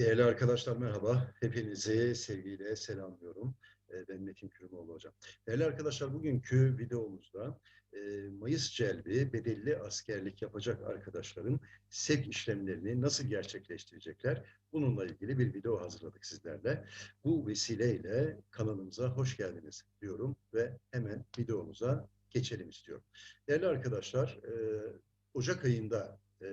Değerli arkadaşlar merhaba. Hepinizi sevgiyle selamlıyorum. Ee, Ben Metin Kürümoğlu hocam. Değerli arkadaşlar bugünkü videomuzda e, Mayıs celbi bedelli askerlik yapacak arkadaşların sevk işlemlerini nasıl gerçekleştirecekler? Bununla ilgili bir video hazırladık sizlerle. Bu vesileyle kanalımıza hoş geldiniz diyorum ve hemen videomuza geçelim istiyorum. Değerli arkadaşlar, e, Ocak ayında e,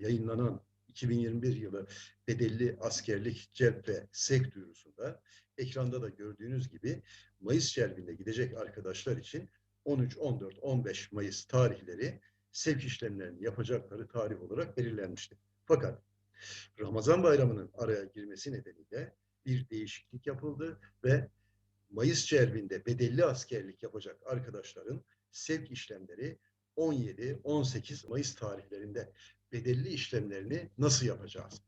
yayınlanan 2021 yılı bedelli askerlik celp ve sevk duyurusunda ekranda da gördüğünüz gibi Mayıs celbinde gidecek arkadaşlar için 13, 14, 15 Mayıs tarihleri sevk işlemlerini yapacakları tarih olarak belirlenmişti. Fakat Ramazan bayramının araya girmesi nedeniyle bir değişiklik yapıldı ve Mayıs celbinde bedelli askerlik yapacak arkadaşların sevk işlemleri 17-18 Mayıs tarihlerinde bedelli işlemlerini nasıl yapacağız?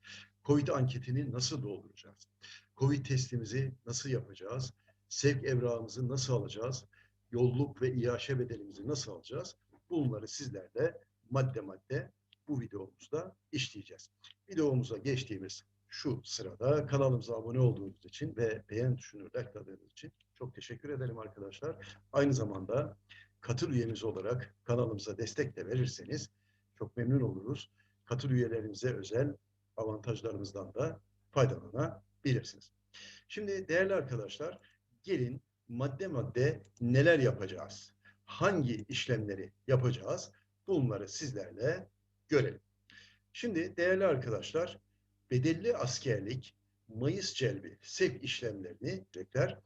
Covid anketini nasıl dolduracağız? Covid testimizi nasıl yapacağız? Sevk evrağımızı nasıl alacağız? Yolluk ve iaşe bedelimizi nasıl alacağız? Bunları sizlerle madde madde bu videomuzda işleyeceğiz. Videomuza geçtiğimiz şu sırada kanalımıza abone olduğunuz için ve beğen tuşunu likeladığınız için çok teşekkür ederim arkadaşlar. Aynı zamanda katıl üyemiz olarak kanalımıza destek de verirseniz çok memnun oluruz. Katıl üyelerimize özel avantajlarımızdan da faydalanabilirsiniz. Şimdi değerli arkadaşlar gelin madde madde neler yapacağız? Hangi işlemleri yapacağız? Bunları sizlerle görelim. Şimdi değerli arkadaşlar bedelli askerlik Mayıs celbi sevk işlemlerini tekrar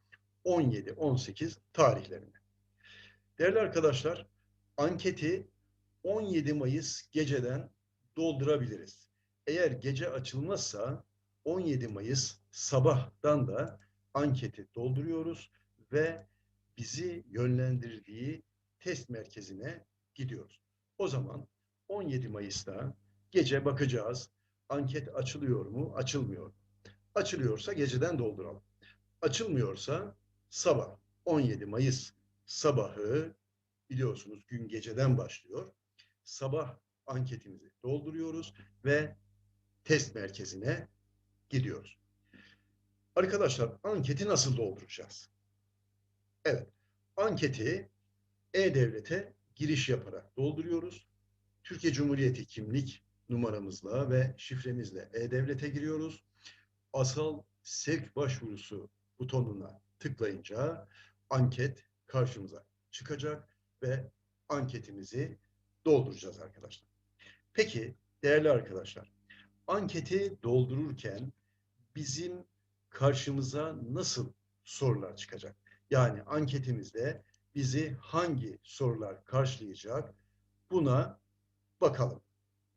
17-18 tarihlerinde. Değerli arkadaşlar anketi 17 Mayıs geceden doldurabiliriz. Eğer gece açılmazsa 17 Mayıs sabahtan da anketi dolduruyoruz ve bizi yönlendirdiği test merkezine gidiyoruz. O zaman 17 Mayıs'ta gece bakacağız. Anket açılıyor mu, açılmıyor mu? Açılıyorsa geceden dolduralım. Açılmıyorsa sabah 17 Mayıs sabahı biliyorsunuz gün geceden başlıyor. Sabah anketimizi dolduruyoruz ve test merkezine gidiyoruz. Arkadaşlar anketi nasıl dolduracağız? Evet, anketi E-Devlet'e giriş yaparak dolduruyoruz. Türkiye Cumhuriyeti kimlik numaramızla ve şifremizle E-Devlet'e giriyoruz. Asal sevk başvurusu butonuna tıklayınca anket karşımıza çıkacak ve anketimizi dolduracağız arkadaşlar. Peki değerli arkadaşlar, anketi doldururken bizim karşımıza nasıl sorular çıkacak? Yani anketimizde bizi hangi sorular karşılayacak? Buna bakalım.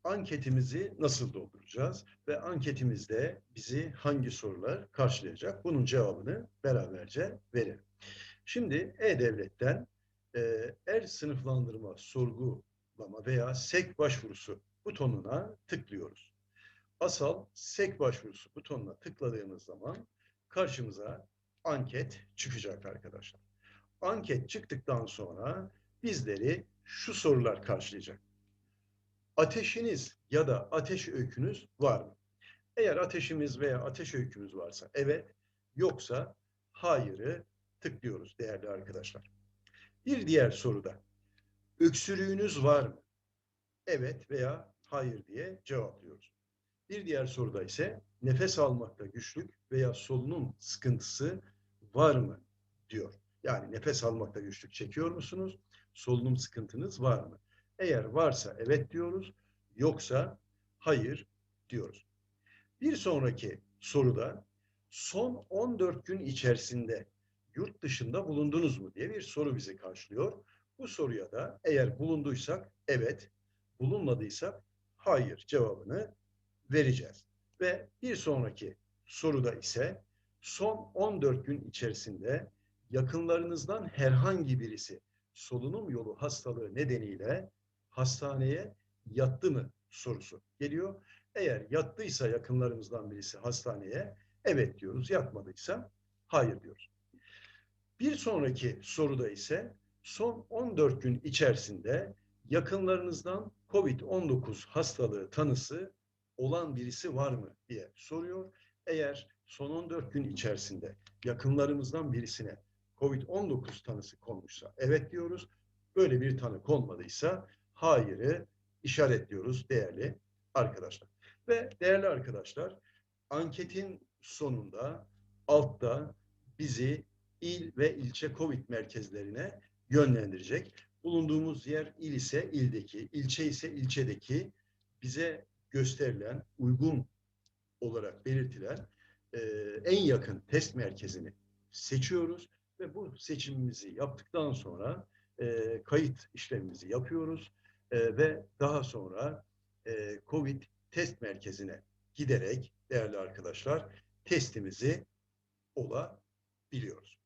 Anketimizi nasıl dolduracağız ve anketimizde bizi hangi sorular karşılayacak? Bunun cevabını beraberce verelim. Şimdi E-Devlet'ten e, er sınıflandırma, sorgulama veya SEK başvurusu butonuna tıklıyoruz. Asal SEK başvurusu butonuna tıkladığımız zaman karşımıza anket çıkacak arkadaşlar. Anket çıktıktan sonra bizleri şu sorular karşılayacak. Ateşiniz ya da ateş öykünüz var mı? Eğer ateşimiz veya ateş öykümüz varsa evet, yoksa hayırı tıklıyoruz değerli arkadaşlar. Bir diğer soruda öksürüğünüz var mı? Evet veya hayır diye cevaplıyoruz. Bir diğer soruda ise nefes almakta güçlük veya solunum sıkıntısı var mı diyor. Yani nefes almakta güçlük çekiyor musunuz? Solunum sıkıntınız var mı? Eğer varsa evet diyoruz, yoksa hayır diyoruz. Bir sonraki soruda son 14 gün içerisinde yurt dışında bulundunuz mu diye bir soru bizi karşılıyor. Bu soruya da eğer bulunduysak evet, bulunmadıysak hayır cevabını vereceğiz. Ve bir sonraki soruda ise son 14 gün içerisinde yakınlarınızdan herhangi birisi solunum yolu hastalığı nedeniyle hastaneye yattı mı sorusu geliyor. Eğer yattıysa yakınlarımızdan birisi hastaneye evet diyoruz, yatmadıysa hayır diyoruz. Bir sonraki soruda ise son 14 gün içerisinde yakınlarınızdan COVID-19 hastalığı tanısı olan birisi var mı diye soruyor. Eğer son 14 gün içerisinde yakınlarımızdan birisine COVID-19 tanısı konmuşsa evet diyoruz. Böyle bir tanı konmadıysa hayırı işaretliyoruz değerli arkadaşlar. Ve değerli arkadaşlar anketin sonunda altta bizi il ve ilçe COVID merkezlerine yönlendirecek. Bulunduğumuz yer il ise ildeki, ilçe ise ilçedeki bize gösterilen, uygun olarak belirtilen e, en yakın test merkezini seçiyoruz ve bu seçimimizi yaptıktan sonra e, kayıt işlemimizi yapıyoruz e, ve daha sonra e, COVID test merkezine giderek değerli arkadaşlar testimizi olabiliyoruz.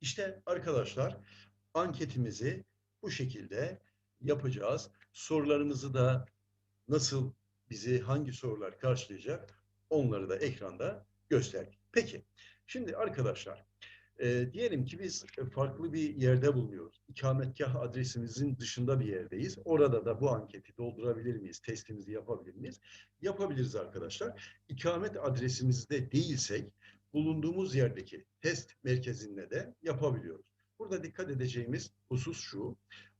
İşte arkadaşlar anketimizi bu şekilde yapacağız. Sorularımızı da nasıl bizi hangi sorular karşılayacak onları da ekranda gösterdik. Peki şimdi arkadaşlar e, diyelim ki biz farklı bir yerde bulunuyoruz. İkametgah adresimizin dışında bir yerdeyiz. Orada da bu anketi doldurabilir miyiz? Testimizi yapabilir miyiz? Yapabiliriz arkadaşlar. İkamet adresimizde değilsek bulunduğumuz yerdeki test merkezinde de yapabiliyoruz. Burada dikkat edeceğimiz husus şu.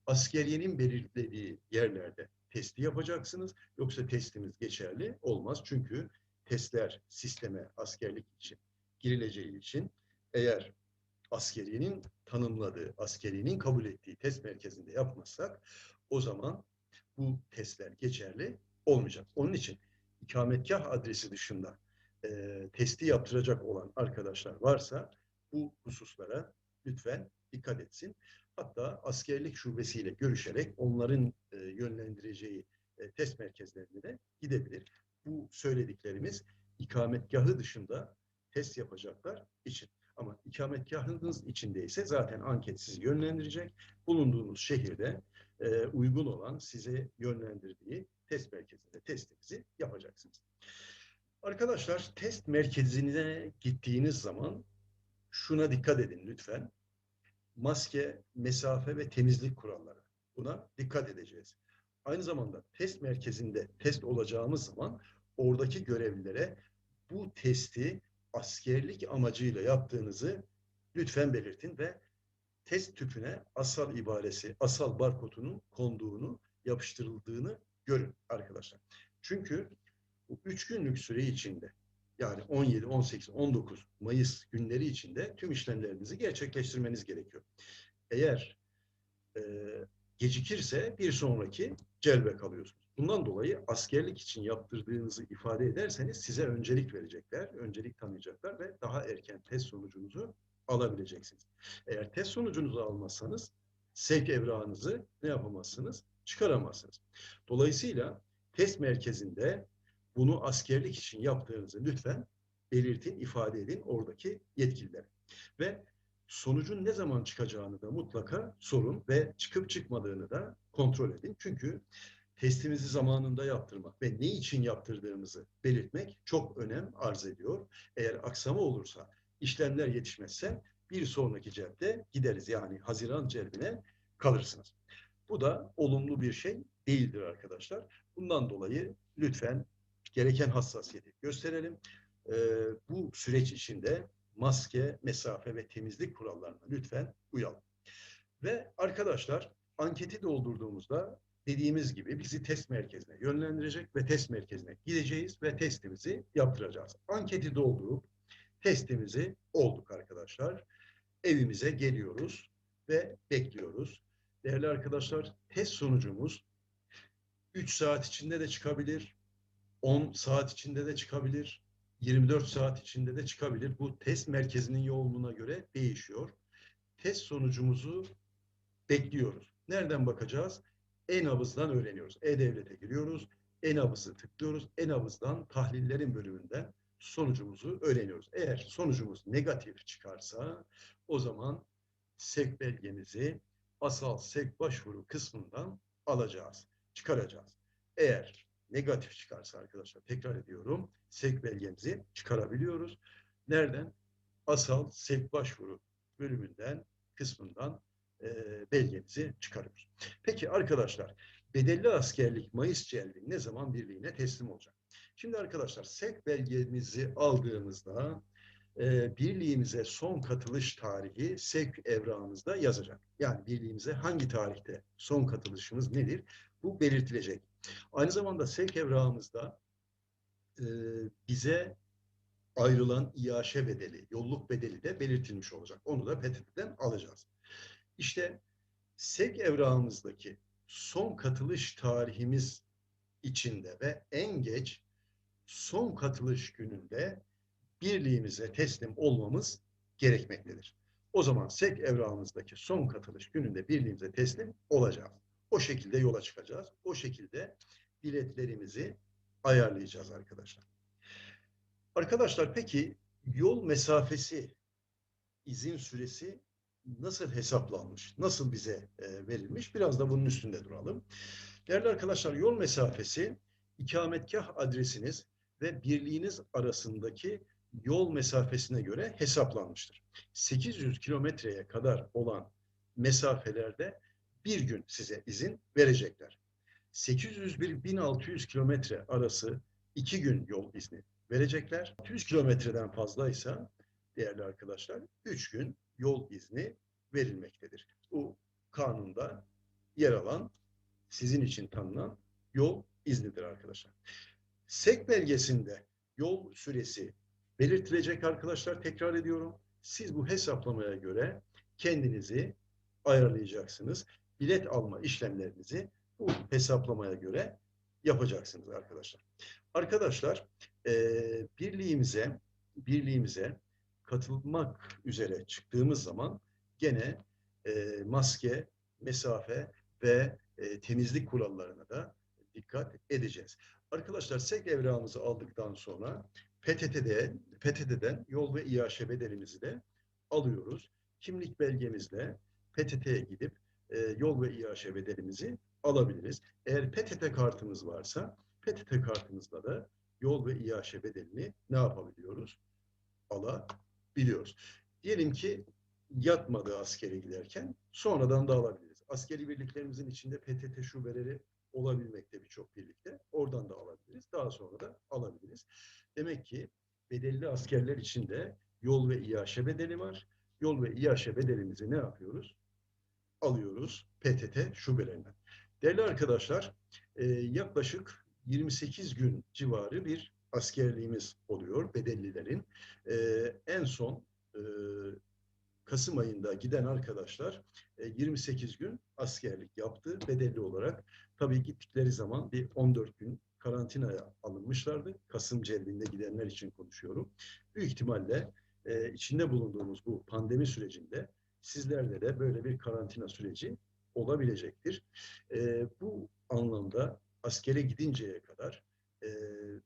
Askeriyenin belirlediği yerlerde testi yapacaksınız. Yoksa testimiz geçerli olmaz. Çünkü testler sisteme askerlik için girileceği için eğer askeriyenin tanımladığı, askeriyenin kabul ettiği test merkezinde yapmazsak o zaman bu testler geçerli olmayacak. Onun için ikametgah adresi dışında e, testi yaptıracak olan arkadaşlar varsa bu hususlara lütfen dikkat etsin. Hatta askerlik şubesiyle görüşerek onların e, yönlendireceği e, test merkezlerine de gidebilir. Bu söylediklerimiz ikametgahı dışında test yapacaklar için. Ama ikametgahınız içindeyse zaten anket sizi yönlendirecek. Bulunduğunuz şehirde e, uygun olan size yönlendirdiği test merkezinde testinizi yapacaksınız. Arkadaşlar test merkezine gittiğiniz zaman şuna dikkat edin lütfen. Maske, mesafe ve temizlik kuralları. Buna dikkat edeceğiz. Aynı zamanda test merkezinde test olacağımız zaman oradaki görevlilere bu testi askerlik amacıyla yaptığınızı lütfen belirtin ve test tüpüne asal ibaresi, asal barkodunun konduğunu, yapıştırıldığını görün arkadaşlar. Çünkü bu üç günlük süre içinde yani 17, 18, 19 Mayıs günleri içinde tüm işlemlerinizi gerçekleştirmeniz gerekiyor. Eğer e, gecikirse bir sonraki celbe kalıyorsunuz. Bundan dolayı askerlik için yaptırdığınızı ifade ederseniz size öncelik verecekler, öncelik tanıyacaklar ve daha erken test sonucunuzu alabileceksiniz. Eğer test sonucunuzu almazsanız sevk evrağınızı ne yapamazsınız? Çıkaramazsınız. Dolayısıyla test merkezinde bunu askerlik için yaptığınızı lütfen belirtin, ifade edin oradaki yetkililere. Ve sonucun ne zaman çıkacağını da mutlaka sorun ve çıkıp çıkmadığını da kontrol edin. Çünkü testimizi zamanında yaptırmak ve ne için yaptırdığımızı belirtmek çok önem arz ediyor. Eğer aksama olursa, işlemler yetişmezse bir sonraki celpte gideriz. Yani Haziran celbine kalırsınız. Bu da olumlu bir şey değildir arkadaşlar. Bundan dolayı lütfen gereken hassasiyeti gösterelim. Ee, bu süreç içinde maske, mesafe ve temizlik kurallarına lütfen uyalım. Ve arkadaşlar anketi doldurduğumuzda dediğimiz gibi bizi test merkezine yönlendirecek ve test merkezine gideceğiz ve testimizi yaptıracağız. Anketi doldurup testimizi olduk arkadaşlar. Evimize geliyoruz ve bekliyoruz. Değerli arkadaşlar test sonucumuz 3 saat içinde de çıkabilir, 10 saat içinde de çıkabilir, 24 saat içinde de çıkabilir. Bu test merkezinin yoğunluğuna göre değişiyor. Test sonucumuzu bekliyoruz. Nereden bakacağız? E-nabızdan öğreniyoruz. E-Devlet'e giriyoruz. E-nabızı tıklıyoruz. E-nabızdan tahlillerin bölümünden sonucumuzu öğreniyoruz. Eğer sonucumuz negatif çıkarsa o zaman sevk belgemizi asal sevk başvuru kısmından alacağız, çıkaracağız. Eğer negatif çıkarsa arkadaşlar tekrar ediyorum sevk belgemizi çıkarabiliyoruz. Nereden? Asal sevk başvuru bölümünden kısmından e, belgemizi çıkarıyoruz. Peki arkadaşlar bedelli askerlik Mayıs celbi ne zaman birliğine teslim olacak? Şimdi arkadaşlar SEK belgemizi aldığımızda e, birliğimize son katılış tarihi SEK evrağımızda yazacak. Yani birliğimize hangi tarihte son katılışımız nedir? Bu belirtilecek. Aynı zamanda SEK evrağımızda e, bize ayrılan İAŞ bedeli, yolluk bedeli de belirtilmiş olacak. Onu da PTT'den alacağız. İşte SEK evrağımızdaki son katılış tarihimiz içinde ve en geç son katılış gününde birliğimize teslim olmamız gerekmektedir. O zaman SEK evrağımızdaki son katılış gününde birliğimize teslim olacağız. O şekilde yola çıkacağız. O şekilde biletlerimizi ayarlayacağız arkadaşlar. Arkadaşlar peki yol mesafesi, izin süresi nasıl hesaplanmış, nasıl bize e, verilmiş? Biraz da bunun üstünde duralım. Değerli arkadaşlar yol mesafesi ikametgah adresiniz ve birliğiniz arasındaki yol mesafesine göre hesaplanmıştır. 800 kilometreye kadar olan mesafelerde bir gün size izin verecekler. 801-1600 kilometre arası iki gün yol izni verecekler. 100 kilometreden fazlaysa değerli arkadaşlar 3 gün yol izni verilmektedir. Bu kanunda yer alan sizin için tanınan yol iznidir arkadaşlar. SEK belgesinde yol süresi belirtilecek arkadaşlar. Tekrar ediyorum. Siz bu hesaplamaya göre kendinizi ayarlayacaksınız. Bilet alma işlemlerinizi bu hesaplamaya göre yapacaksınız arkadaşlar. Arkadaşlar e, birliğimize birliğimize katılmak üzere çıktığımız zaman gene e, maske, mesafe ve e, temizlik kurallarına da dikkat edeceğiz. Arkadaşlar SEK evrağımızı aldıktan sonra PTT'de, PTT'den yol ve İAŞ bedelimizi de alıyoruz. Kimlik belgemizle PTT'ye gidip e, yol ve İAŞ bedelimizi alabiliriz. Eğer PTT kartımız varsa PTT kartımızla da yol ve İAŞ bedelini ne yapabiliyoruz? Alabiliyoruz. Diyelim ki yatmadı askere giderken sonradan da alabiliriz. Askeri birliklerimizin içinde PTT şubeleri olabilmekte birçok birlikte. Oradan da alabiliriz. Daha sonra da alabiliriz. Demek ki bedelli askerler için de yol ve İAŞ bedeli var. Yol ve İAŞ bedelimizi ne yapıyoruz? Alıyoruz PTT şubelerinden. Değerli arkadaşlar, e, yaklaşık 28 gün civarı bir askerliğimiz oluyor bedellilerin. E, en son e, Kasım ayında giden arkadaşlar 28 gün askerlik yaptı bedelli olarak. Tabii gittikleri zaman bir 14 gün karantinaya alınmışlardı. Kasım celbinde gidenler için konuşuyorum. Büyük ihtimalle içinde bulunduğumuz bu pandemi sürecinde sizlerde de böyle bir karantina süreci olabilecektir. bu anlamda askere gidinceye kadar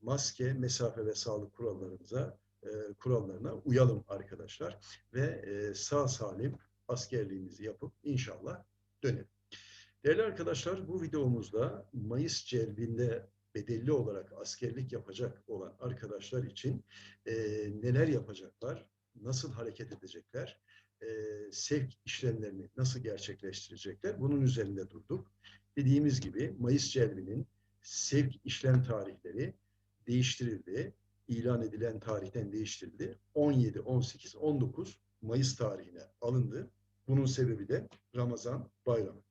maske, mesafe ve sağlık kurallarımıza e, kurallarına uyalım arkadaşlar ve e, sağ salim askerliğimizi yapıp inşallah dönelim. Değerli arkadaşlar bu videomuzda Mayıs celbinde bedelli olarak askerlik yapacak olan arkadaşlar için e, neler yapacaklar, nasıl hareket edecekler, e, sevk işlemlerini nasıl gerçekleştirecekler bunun üzerinde durduk. Dediğimiz gibi Mayıs celbinin sevk işlem tarihleri değiştirildi ilan edilen tarihten değiştirildi. 17, 18, 19 Mayıs tarihine alındı. Bunun sebebi de Ramazan bayramı.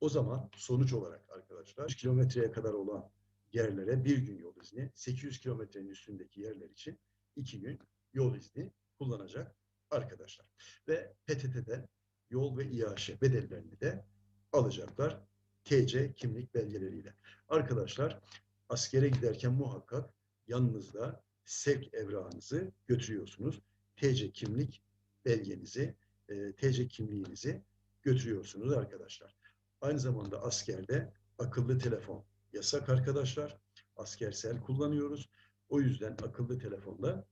O zaman sonuç olarak arkadaşlar 100 kilometreye kadar olan yerlere bir gün yol izni, 800 kilometrenin üstündeki yerler için iki gün yol izni kullanacak arkadaşlar. Ve PTT'den yol ve İAŞ bedellerini de alacaklar TC kimlik belgeleriyle. Arkadaşlar askere giderken muhakkak yanınızda sevk evrağınızı götürüyorsunuz. TC kimlik belgenizi, e, TC kimliğinizi götürüyorsunuz arkadaşlar. Aynı zamanda askerde akıllı telefon yasak arkadaşlar. Askersel kullanıyoruz. O yüzden akıllı telefonla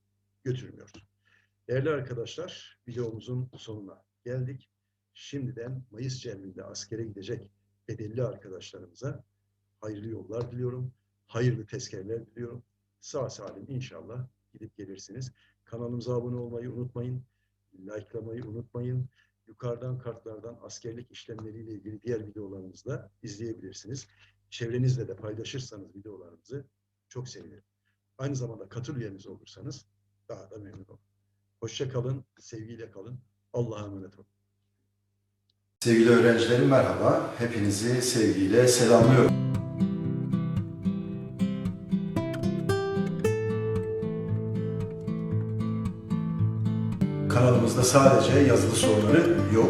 götürmüyoruz. Değerli arkadaşlar, videomuzun sonuna geldik. Şimdiden Mayıs celbinde askere gidecek bedelli arkadaşlarımıza hayırlı yollar diliyorum. Hayırlı tezkereler diliyorum sağ salim inşallah gidip gelirsiniz. Kanalımıza abone olmayı unutmayın. Likelamayı unutmayın. Yukarıdan kartlardan askerlik işlemleriyle ilgili diğer videolarımızı da izleyebilirsiniz. Çevrenizle de paylaşırsanız videolarımızı çok sevinirim. Aynı zamanda katıl üyemiz olursanız daha da memnun olurum. Hoşça kalın, sevgiyle kalın. Allah'a emanet olun. Sevgili öğrencilerim merhaba. Hepinizi sevgiyle selamlıyorum. Kanalımızda sadece yazılı soruları yok.